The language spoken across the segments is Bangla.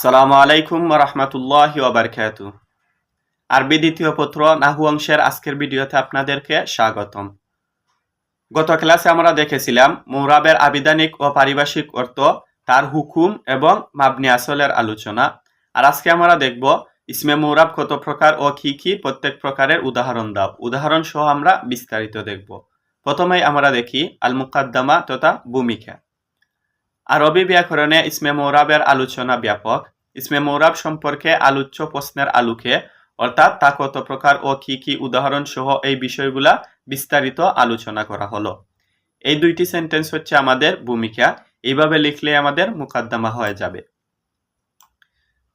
সালামু আলাইকুম রহমতুল্লাহ ওবরকাত আরবি দ্বিতীয় পত্র নাহু অংশের আজকের ভিডিওতে আপনাদেরকে স্বাগতম। গত ক্লাসে আমরা দেখেছিলাম মৌরাবের আবিধানিক ও পারিভাষিক অর্থ, তার হুকুম এবং মাবনি আসলের আলোচনা। আর আজকে আমরা দেখব ইসমে মৌরাব কত প্রকার ও কি কি প্রত্যেক প্রকারের উদাহরণ দাও। উদাহরণ সহ আমরা বিস্তারিত দেখব। প্রথমেই আমরা দেখি আল মুকাদ্দামা তথা ভূমিকা। আরবি ব্যাকরণে ইসমে মৌরাবের আলোচনা ব্যাপক। ইসমে মৌরাব সম্পর্কে আলোচ্য প্রশ্নের আলোকে, অর্থাৎ তা কত প্রকার ও কি কি উদাহরণ সহ এই বিষয়গুলা বিস্তারিত আলোচনা করা হলো। এই দুইটি সেন্টেন্স হচ্ছে আমাদের ভূমিকা, এইভাবে লিখলে আমাদের মুকাদ্দামা হয়ে যাবে।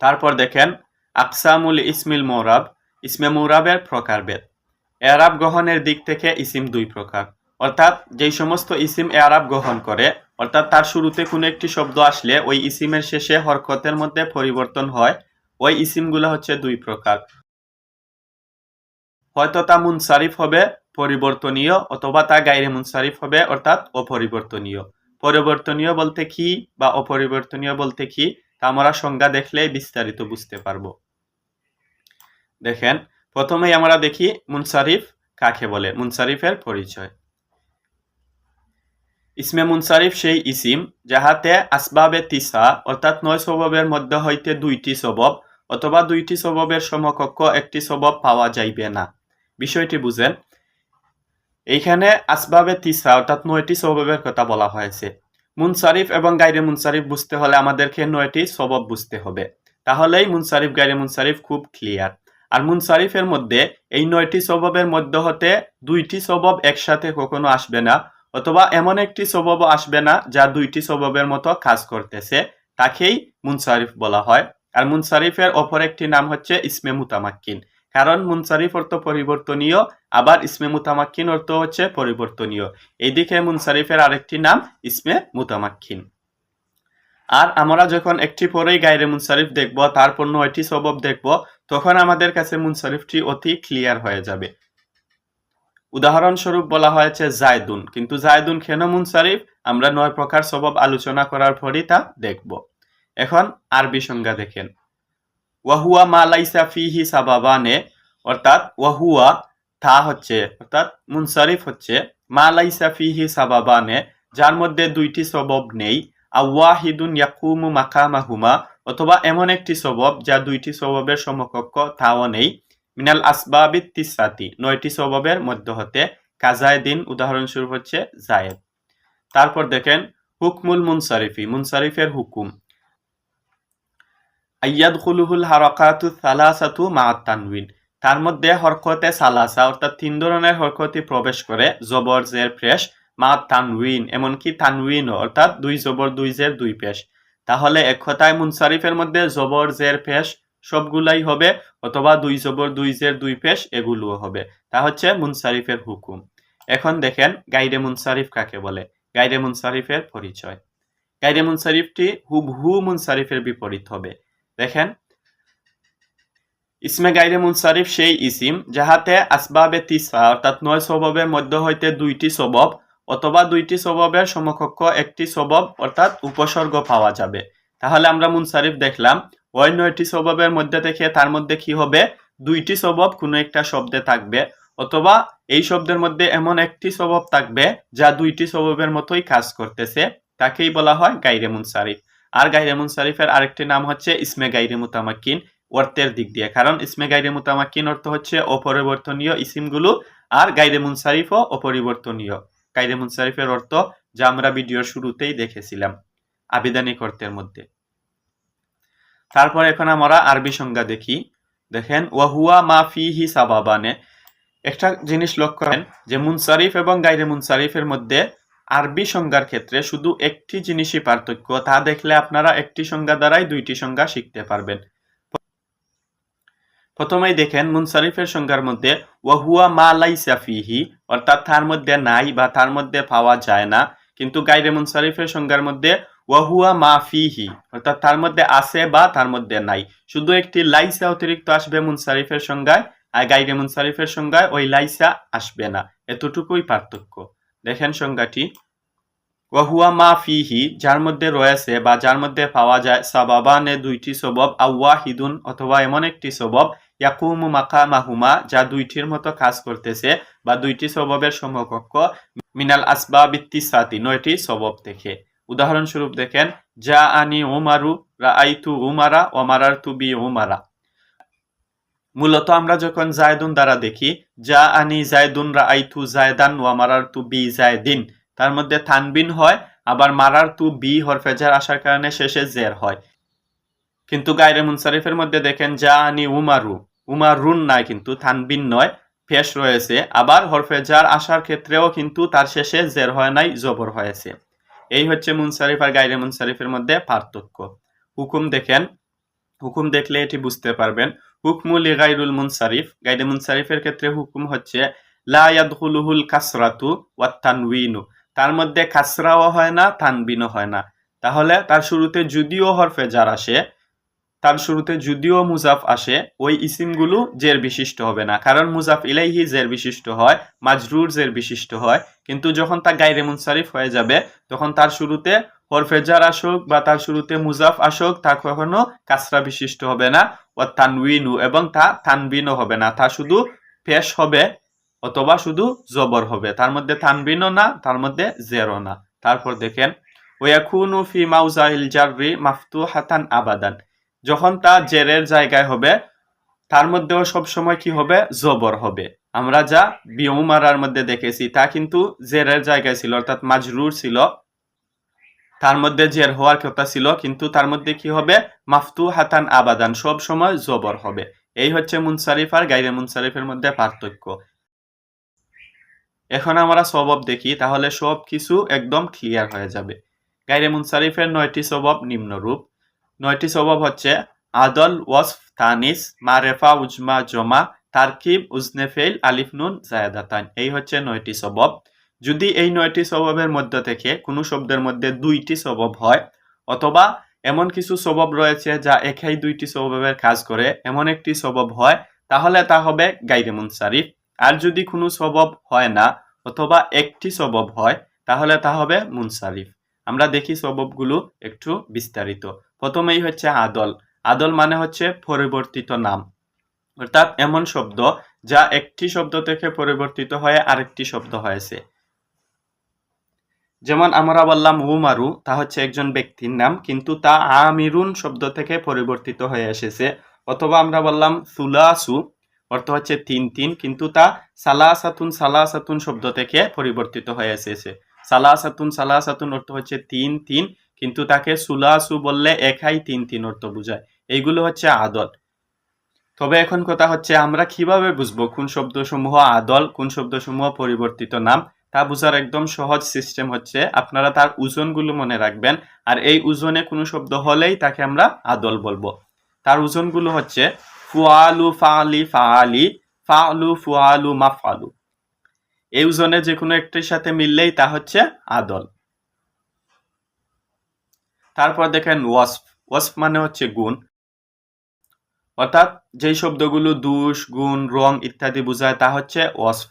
তারপর দেখেন, আকসামুল ইসমিল মৌরাব, ইসমে মৌরাবের প্রকারভেদ। এরাব গ্রহণের দিক থেকে ইসিম দুই প্রকার। অর্থাৎ যেই সমস্ত ইসিম এরাব গ্রহণ করে অর্থাৎ তার শুরুতে কোনো একটি শব্দ আসলে ওই ইসিমের শেষে হরকতের মধ্যে পরিবর্তন হয়। ওই ইসিমগুলো হচ্ছে দুই প্রকার। হয়তো তা মুনসারিফ হবে, পরিবর্তনীয়, অথবা তা গাইরে মুনসারিফ হবে, অর্থাৎ অপরিবর্তনীয়। পরিবর্তনীয় বলতে কি বা অপরিবর্তনীয় বলতে কি, তা আমরা সংজ্ঞা দেখলে বিস্তারিত বুঝতে পারব। দেখেন, প্রথমেই আমরা দেখি মুনসারিফ কাকে বলে, মুনসারিফের পরিচয়। ইসমে মুনসারিফ সেই ইসিম, যাহাতে আসবাবে তিসা, অর্থাৎ নয় স্বভাবের মধ্যে হইতে দুইটি স্বভাব, অথবা দুইটি স্বভাবের সমকক্ষ একটি স্বভাব পাওয়া যাইবে না। বিষয়টি বুঝেন। এইখানে আসবাবে তিসা, অর্থাৎ নয়টি স্বভাবের কথা বলা হয়েছে। মুনসারিফ এবং গাইরে মুনসারিফ বুঝতে হলে আমাদেরকে নয়টি স্বভাব বুঝতে হবে। তাহলেই মুনসারিফ, গাইরে মুনসারিফ খুব ক্লিয়ার আর মুনসারিফের মধ্যে এই নয়টি স্বভাবের মধ্যে হতে দুইটি স্বভাব একসাথে কখনো আসবে না। অথবা এমন একটি স্বভাব আসবে না যা দুইটি স্বভাবের মতো কাজ করতেছে, তাকেই মুনসারিফ বলা হয়। আর মুনসারিফের অপর একটি নাম হচ্ছে ইসমে মুতামাক্কিন। কারণ মুনসারিফ অর্থ পরিবর্তনীয়, আবার ইসমে মুতামাক্কিন অর্থ হচ্ছে পরিবর্তনীয়। এইদিকে মুনসারিফের আরেকটি নাম ইসমে মুতামাক্কিন। আর আমরা যখন একটি পরেই গাইরে মুনসারিফ দেখব, তারপর নয়টি স্বভাব দেখব, তখন আমাদের কাছে মুনসারিফটি অতি ক্লিয়ার হয়ে যাবে। উদাহরণস্বরূপ বলা হয়েছে জায়দুন, কিন্তু জায়দুন কেন মুনসারিফ? আমরা নয় প্রকার স্বভাব আলোচনা করার পরই তা দেখব। এখন আরবি সংজ্ঞা দেখেন। ওয়াহুয়া মা লাইসা ফিহি সাবাবানে, অর্থাৎ ওয়াহুয়া থা হচ্ছে, অর্থাৎ মুনসারিফ হচ্ছে মা লাইসা ফিহি সাবাবানে, যার মধ্যে দুইটি স্বভাব নেই। আওয়াহিদুন ইয়াকুমু মাকামাহুমা, অথবা এমন একটি স্বভাব যা দুইটি স্বভাবের সমকক্ষ, তাও নেই। মিনাল আসবাবিত তিসাতি নয়টি স্বভাবের মধ্য হতে কাজায় দিন উদাহরণস্বরূপ হচ্ছে জায়েদ। তারপর দেখেন, হুকমুল মুনসারিফি, মুনসারিফের হুকুম। আয়াদ খুলুহুল হারকাতু সালাসাতু মা তানউইন তার মধ্যে হরকতে সালাসা, অর্থাৎ তিন ধরনের হরকতি প্রবেশ করে, জবর, জের, ফ্রেশ মা তানউইন এমনকি তানউইন অর্থাৎ দুই জবর, দুই জের, দুই পেশ তাহলে এক কথায় মুনসারিফের মধ্যে জবর, জের পেশ সবগুলাই হবে অথবা দুই জবর, দুই জের, দুই পেশ এগুলোও হবে। তা হচ্ছে মুনসারিফের হুকুম। এখন দেখেন গাইরে মুনসারিফ কাকে বলে? গাইরে মুনসারিফের পরিচয়। গাইরে মুনসারিফটি হুবহু মুনসারিফের বিপরীত হবে। দেখেন, ইসমে গাইরে মুনসারিফ সেই ইসিম যাহাতে আসবাবে তিসা, অর্থাৎ নয় স্বভাবের মধ্য হইতে দুইটি স্বভাব অথবা দুইটি স্বভাবের সমকক্ষ একটি স্বভাব অর্থাৎ উপসর্গ পাওয়া যাবে। তাহলে আমরা মুনসারিফ দেখলাম ওই নয়টি স্বভাবের মধ্যে থেকে তার মধ্যে কি হবে? দুইটি স্বভাব কোনো একটা শব্দে থাকবে। অথবা এই শব্দের মধ্যে এমন একটি স্বভাব থাকবে যা দুইটি স্বভাবের মতোই কাজ করতেছে। তাকেই বলা হয় গাইরে মুনসারিফ আর গাইরে মুনসারিফের আরেকটি নাম হচ্ছে ইসমে গাইরে মুতামাক্কিন, অর্থের দিক দিয়ে। কারণ ইসমে গাইরে মুতামাক্কিন অর্থ হচ্ছে অপরিবর্তনীয় ইসিমগুলো আর গাইরে মুনসারিফও অপরিবর্তনীয়। গাইরে মুনসারিফের অর্থ যা আমরা ভিডিওর শুরুতেই দেখেছিলাম। আবিধানিক অর্থের মধ্যে। তারপর এখন আমরা আরবি সংজ্ঞা দেখি। দেখেন, ওয়াহুয়া মা ফিহি সাবাবানে। একটা জিনিস লক্ষ্য করেন যে মুনসারিফ এবং গাইরে মুনসারিফের মধ্যে আরবি সংজ্ঞার ক্ষেত্রে শুধু একটি জিনিসই পার্থক্য, তা দেখলে আপনারা একটি সংজ্ঞা দ্বারাই দুইটি সংজ্ঞা শিখতে পারবেন। প্রথমেই দেখেন, মুনসারিফের সংজ্ঞার মধ্যে ওয়াহুয়া মা লাইসা ফিহি, অর্থাৎ তার মধ্যে নাই বা তার মধ্যে পাওয়া যায় না। কিন্তু গাইরে মুনসারিফের সংজ্ঞার মধ্যে ওয়াহুয়া মা ফিহি, অর্থাৎ তার মধ্যে আছে বা তার মধ্যে নাই। শুধু একটি লাইসা অতিরিক্ত আসবে মুনসারিফের সংজ্ঞায়, আর গাইরে মুনসারিফের সংজ্ঞায় ওই লাইসা আসবে না। এতটুকুই পার্থক্য। দেখেন সংজ্ঞাটি। ওয়াহুয়া মা ফিহি, যার মধ্যে রয়েছে বা যার মধ্যে পাওয়া যায় সাবাবানে দুইটি সবব আউয়া হিদুন অথবা এমন একটি সবব, ইয়াকুমু মাকামাহুমা, যা দুইটির মতো কাজ করতেছে বা দুইটি সববের সমকক্ষ মিনাল আসবাব ইত্তিসাতি নয়টি সবব থেকে উদাহরণস্বরূপ দেখেন যা আনি উমারু রাআইতু উমারা ওমারার তু বি উমারা। মূলত আমরা যখন জায়দুন দ্বারা দেখি যা আনি জায়দুন রাআইতু জায়দান ওয়ামারার তু বি জায়দিন। তার মধ্যে থানবিন হয়, আবার মারার তু বি হরফেজার আসার কারণে শেষে জের হয়। কিন্তু গায়রে মুনসারিফের মধ্যে দেখেন যা আনি উমারু। উমারুন নাই কিন্তু থানবিন নয় ফেস রয়েছে। আবার হরফেজার আসার ক্ষেত্রেও কিন্তু তার শেষে জের হয় নাই, জবর হয়েছে। এই হচ্ছে মুনসারিফ আর গাইরে মুনসারিফের মধ্যে পার্থক্য। হুকুম দেখেন, হুকুম দেখলে এটি বুঝতে পারবেন। হুকমুল গাইরুল মুনসারিফ, গাইরে মুনসারিফের ক্ষেত্রে হুকুম হচ্ছে লাহুল কাসরাতু ওয়ানু তার মধ্যে কাসরাও হয় না থানবিনও হয় না। তাহলে তার শুরুতে যদিও হরফে যার আসে তার শুরুতে যদিও মুজাফ আসে, ওই ইসিমগুলো জের বিশিষ্ট হবে না। কারণ মুজাফ ইলাইহি জের বিশিষ্ট হয়, মাজরুর জের বিশিষ্ট হয়। কিন্তু যখন তা গাইরে মুনসারিফ হয়ে যাবে, তখন তার শুরুতে হরফেজার আসুক বা তার শুরুতে মুজাফ আসুক, তা কখনো কাসরা বিশিষ্ট হবে না, ও তানউইনু এবং তা তানবিনও হবে না। তা শুধু পেশ হবে অথবা শুধু জবর হবে। তার মধ্যে তানবিনও না, তার মধ্যে জেরও না। তারপর দেখেন, ওয়াকুনু ফি মাউজাইল জাররি মাফতুহাতান আবাদান। যখন তা জেরের জায়গায় হবে, তার মধ্যেও সব সময় কি হবে? জবর হবে। আমরা যা বিউমারার মধ্যে দেখেছি, তা কিন্তু জেরের জায়গায় ছিল, অর্থাৎ মাজরুর ছিল। তার মধ্যে জের হওয়ার কথা ছিল, কিন্তু তার মধ্যে কি হবে? মাফতু হাতান আবাদান সব সময় জবর হবে। এই হচ্ছে মুনসারিফ আর গাইরে মুনসারিফের মধ্যে পার্থক্য। এখন আমরা সবব দেখি, তাহলে সব কিছু একদম ক্লিয়ার হয়ে যাবে। গাইরে মুনসারিফের নয়টি সবব নিম্নরূপ। নয়টি সবব হচ্ছে আদল, ওয়াসফ, তানিস, মারেফা, উজমা, জমা, তারকিব উজনেফেল আলিফ, নুন, জায়দাতান। এই হচ্ছে নয়টি সবব যদি এই নয়টি সববের মধ্যে থেকে কোনো শব্দের মধ্যে দুইটি সবব হয়, অথবা এমন কিছু সবব রয়েছে যা একাই দুইটি সববের কাজ করে, এমন একটি সবব হয়, তাহলে তা হবে গাইরে মুনসারিফ। আর যদি কোনো সবব হয় না, অথবা একটি সবব হয়, তাহলে তা হবে মুনসারিফ। আমরা দেখি সববগুলো একটু বিস্তারিত। প্রথমেই হচ্ছে আদল। আদল মানে হচ্ছে পরিবর্তিত নাম। অর্থাৎ এমন শব্দ যা একটি শব্দ থেকে পরিবর্তিত হয়ে আরেকটি শব্দ হয়েছে। যেমন আমরা বললাম উমারু, তা হচ্ছে একজন ব্যক্তির নাম, কিন্তু তা আমিরুন শব্দ থেকে পরিবর্তিত হয়ে এসেছে। অথবা আমরা বললাম সুলাসু, অর্থ হচ্ছে তিন তিন, কিন্তু তা সালাসাতুন সালাসাতুন শব্দ থেকে পরিবর্তিত হয়ে এসেছে। সালাসাতুন সালাসাতুন অর্থ হচ্ছে তিন তিন কিন্তু তাকে সুলাসু বললে একাই তিন তিন অর্থ বোঝায়। এইগুলো হচ্ছে আদল। তবে এখন কথা হচ্ছে, আমরা কীভাবে বুঝব কোন শব্দসমূহ আদল, কোন শব্দসমূহ পরিবর্তিত নাম? তা বোঝার একদম সহজ সিস্টেম হচ্ছে, আপনারা তার ওজনগুলো মনে রাখবেন, আর এই ওজনে কোনো শব্দ হলেই তাকে আমরা আদল বলব। তার ওজনগুলো হচ্ছে, ফুয়ালু ফালি ফালি, ফালু ফুয়ালু মাফালু। এই ওজনে যে কোনো একটির সাথে মিললেই তা হচ্ছে আদল। তারপর দেখেন ওয়াসফ। ওয়াসফ মানে হচ্ছে গুণ। অর্থাৎ যেই শব্দগুলো দুষ, গুণ, রং ইত্যাদি বোঝায় তা হচ্ছে ওয়াসফ।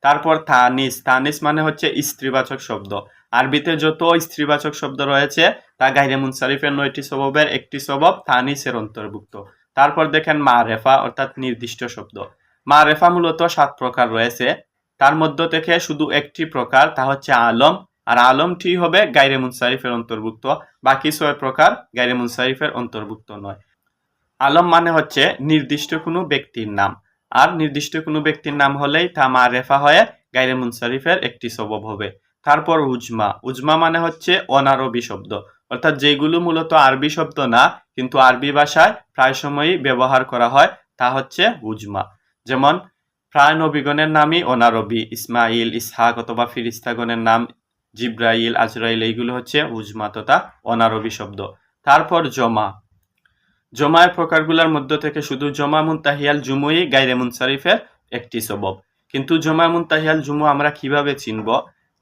তারপর তানিস। তানিস মানে হচ্ছে স্ত্রীবাচক শব্দ। আরবিতে যত স্ত্রীবাচক শব্দ রয়েছে, তা গাইরে মুনসারিফের নয়টি স্বভাবের একটি স্বভাব থানিসের অন্তর্ভুক্ত। তারপর দেখেন মা রেফা অর্থাৎ নির্দিষ্ট শব্দ। মা রেফা মূলত সাত প্রকার রয়েছে। তার মধ্য থেকে শুধু একটি প্রকার, তা হচ্ছে আলম। আর আলমটি হবে গাইরে মুনসারিফের অন্তর্ভুক্ত। বাকি ছয় প্রকার গাইরে মুনসারিফের অন্তর্ভুক্ত নয়। আলম মানে হচ্ছে নির্দিষ্ট কোনো ব্যক্তির নাম। আর নির্দিষ্ট কোনো ব্যক্তির নাম হলেই তা মা রেফা হয়ে গাইরে মুনসারিফের একটি সবব হবে। তারপর উজমা। উজমা মানে হচ্ছে অনারবি শব্দ। অর্থাৎ যেগুলো মূলত আরবি শব্দ না, কিন্তু আরবি ভাষায় প্রায় সময়ই ব্যবহার করা হয়, তা হচ্ছে উজমা। যেমন, প্রায় নবীগণের নামই অনারবি। ইসমাইল, ইসহাক অথবা ফিরিস্তাগণের নাম জিব্রাইল, আজরাইল, এইগুলো হচ্ছে উজমা তথা অনারবি শব্দ। তারপর জমা। জমায়ের প্রকারগুলোর মধ্য থেকে শুধু জমা মুনতাহিয়াল জুমুই গাইরে মুনসারিফের একটি সবব। কিন্তু জমা মুনতাহিয়াল জুমু আমরা কীভাবে চিনব?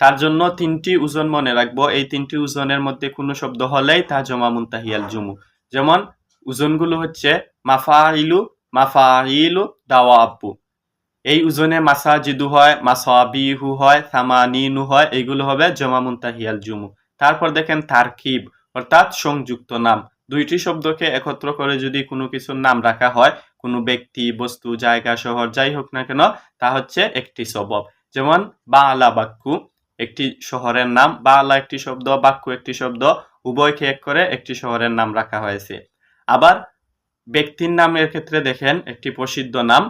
তার জন্য তিনটি ওজন মনে রাখব। এই তিনটি ওজনের মধ্যে কোনো শব্দ হলেই তা জমা মুনতাহিয়াল জুমু। যেমন ওজনগুলো হচ্ছে মাফাইলু মাফাইলু দাওয়া আব্বু এই উজনে মাসাজিদু হয় মাসাবিহু হয় সামানিনু হয় এইগুলো হবে জমা মুন্তাহিয়াল জুমু। তারপর দেখেন তারকিব, অর্থাৎ সংযুক্ত নাম। দুইটি শব্দকে একত্র করে যদি কোনো কিছুর নাম রাখা হয়, কোনো ব্যক্তি, বস্তু, জায়গা, শহর, যাই হোক না কেন, তা হচ্ছে একটি সবব। যেমন বাংলা বাক্যু একটি শহরের নাম, বাংলা একটি শব্দ বাক্য একটি শব্দ, উভয়কে এক করে একটি শহরের নাম রাখা হয়েছে। আবার ব্যক্তির নামের ক্ষেত্রে দেখেন একটি প্রসিদ্ধ নাম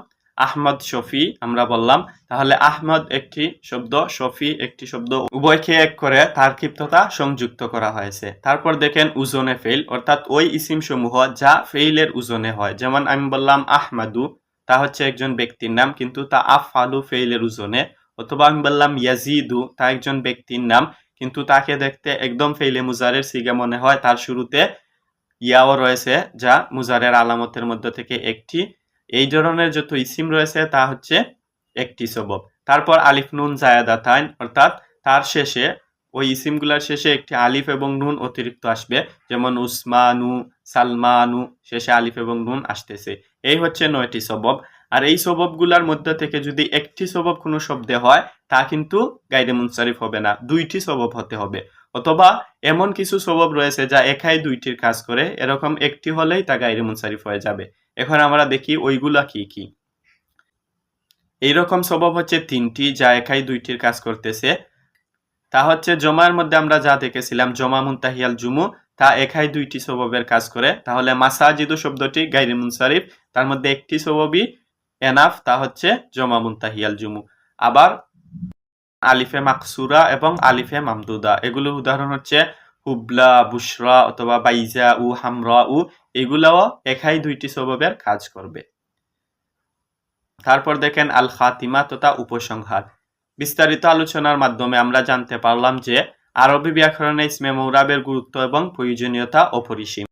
আহমদ শফি, আমরা বললাম। তাহলে আহমদ একটি শব্দ, শফি একটি শব্দ। উভয়কে এক করে তার ক্ষিপ্ততা সংযুক্ত করা হয়েছে। তারপর দেখেন উজনে ফেইল, অর্থাৎ ওই ইসিম সমূহ যা ফেইলের উজনে হয়। যেমন আমি বললাম আহমাদু, তা হচ্ছে একজন ব্যক্তির নাম, কিন্তু তা আফালু ফেইলের উজনে। অথবা আমি বললাম ইয়াজিদু, তা একজন ব্যক্তির নাম, কিন্তু তাকে দেখতে একদম ফেইলে মুজারের সিগে মনে হয়। তার শুরুতে ইয়াও রয়েছে, যা মুজারের আলামতের মধ্যে থেকে একটি এই ধরনের যত ইসিম রয়েছে তা হচ্ছে একটি সবব। তারপর আলিফ, নুন জায়াদাতাইন অর্থাৎ তার শেষে, ওই ইসিমগুলোর শেষে একটি আলিফ এবং নুন অতিরিক্ত আসবে। যেমন উসমানু, সালমানু, শেষে আলিফ এবং নুন আসতেছে। এই হচ্ছে নয়টি সবব। আর এই সববগুলোর মধ্যে থেকে যদি একটি সবব কোনো শব্দে হয়, তা কিন্তু গাইরে মুনসারিফ হবে না। দুইটি সবব হতে হবে। অথবা এমন কিছু সবব রয়েছে যা একাই দুইটির কাজ করে। এরকম একটি হলেই তা গাইরে মুনসারিফ হয়ে যাবে। এখন আমরা দেখি ওইগুলা কি কি? এইরকম স্বভাব হচ্ছে তিনটি, যা একাই দুইটির কাজ করতেছে। তা হচ্ছে জমার মধ্যে আমরা যা দেখেছিলাম, জমা মুনতাহিয়াল জুমু, তা একাই দুইটি স্বভাবের কাজ করে। তাহলে মাসাজিদু শব্দটি গাইরে মুনসারিফ, তার মধ্যে একটি স্বভাবই এনাফ, তা হচ্ছে জমা মুন্তাহিয়াল জুমু। আবার আলিফে মাকসুরা এবং আলিফে মামদুদা। এগুলোর উদাহরণ হচ্ছে হুবলা, বুশরা অথবা বাইজা, উ, হামরা, উ এগুলাও একাই দুইটি স্বভাবের কাজ করবে। তারপর দেখেন আল খাতিমা তথা উপসংহার। বিস্তারিত আলোচনার মাধ্যমে আমরা জানতে পারলাম যে আরবি ব্যাকরণে ইসমে মৌরাবের গুরুত্ব এবং প্রয়োজনীয়তা অপরিসীম।